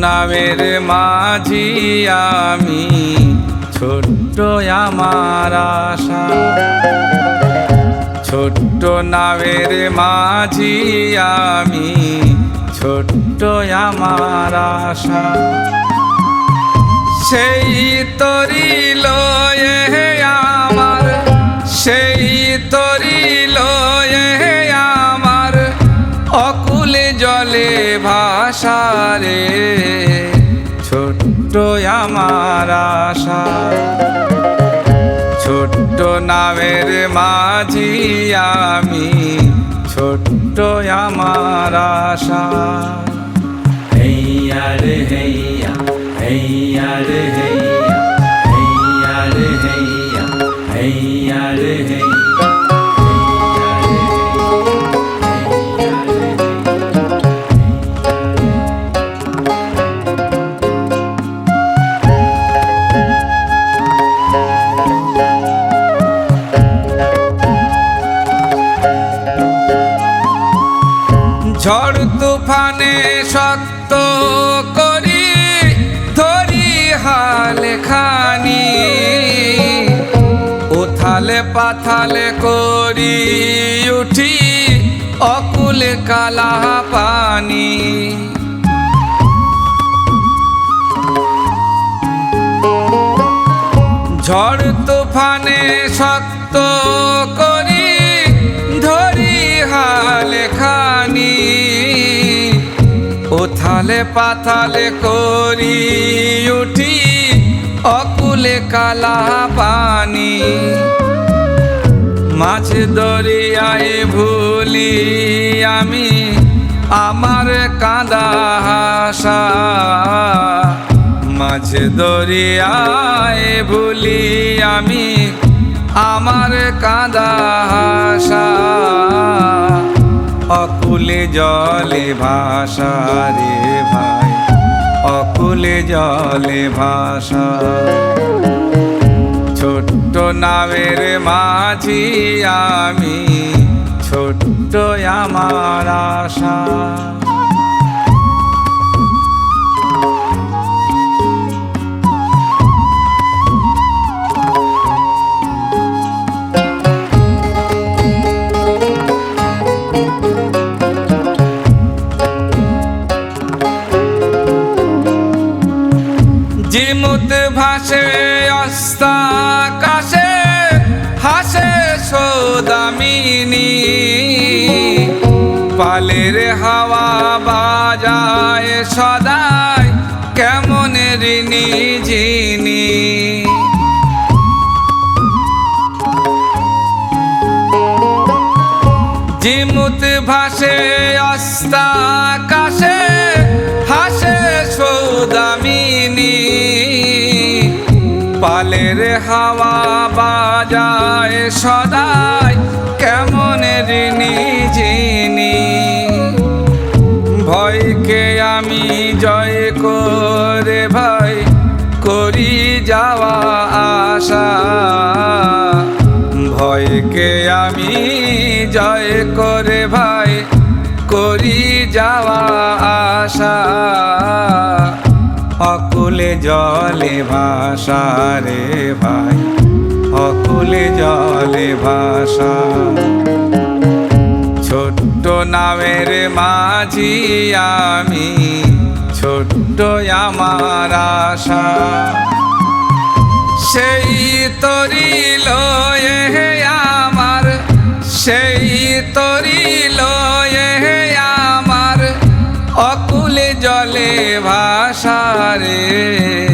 নামের মাঝি আমি, ছোট্ট আমার আশা। ছোট্ট নামের মাঝি আমি, ছোট্ট আমার আশা। সেই তরি লয়ে ভাষারে ছোট্ট আমার আশা। ছোট্ট নামের মাঝি আমি ছোট্ট আমার আশা। হেইয়া রে হেইয়া হেইয়া রে হেইয়া হেইয়া রে হেইয়া হেইয়া রে হেইয়া শক্ত করি, ধরি হাল খানি। উথালে পাথালে করি, উঠি অকুলে কালা পানি। ঝড় তুফানে শক্ত উথালে পাথালে করি উঠি অকুলে কালা পানি। মাছ দরিয়ায় ভুলি আমি আমার কাঁদা হাসা। মাছ দরিয়ায় ভুলি আমি আমার কাঁদা হাসা। অকুলে জলে ভাষা রে ভাই, অকুলে জলে ভাষা ছোট্ট নামের মাঝি আমি, ছোট্ট আমার আশা। জিমুত ভাসে অস্তা কাশে হাসে সৌদামিনী। পালের হাওয়া বাজায় সদাই কেমন ঋণী জিনি। জিমুত ভাসে অস্তা কাশে পালের হাওয়া বাজায় সদাই, কেমন ঋণী জিনি ভয়কে আমি জয় করে ভাই, করি যাওয়া আশা। ভয়কে আমি জয় করে ভাই, করি যাওয়া আশা। জলে ভাষা রে ভাই, অকুলে জলে ভাষা ছোট্ট নামের মাঝি আমি, ছোট্ট আমার আশা। সেই তরি লয়ে আমার, সেই তরি লয়ে আমার, অকুলে জলে রে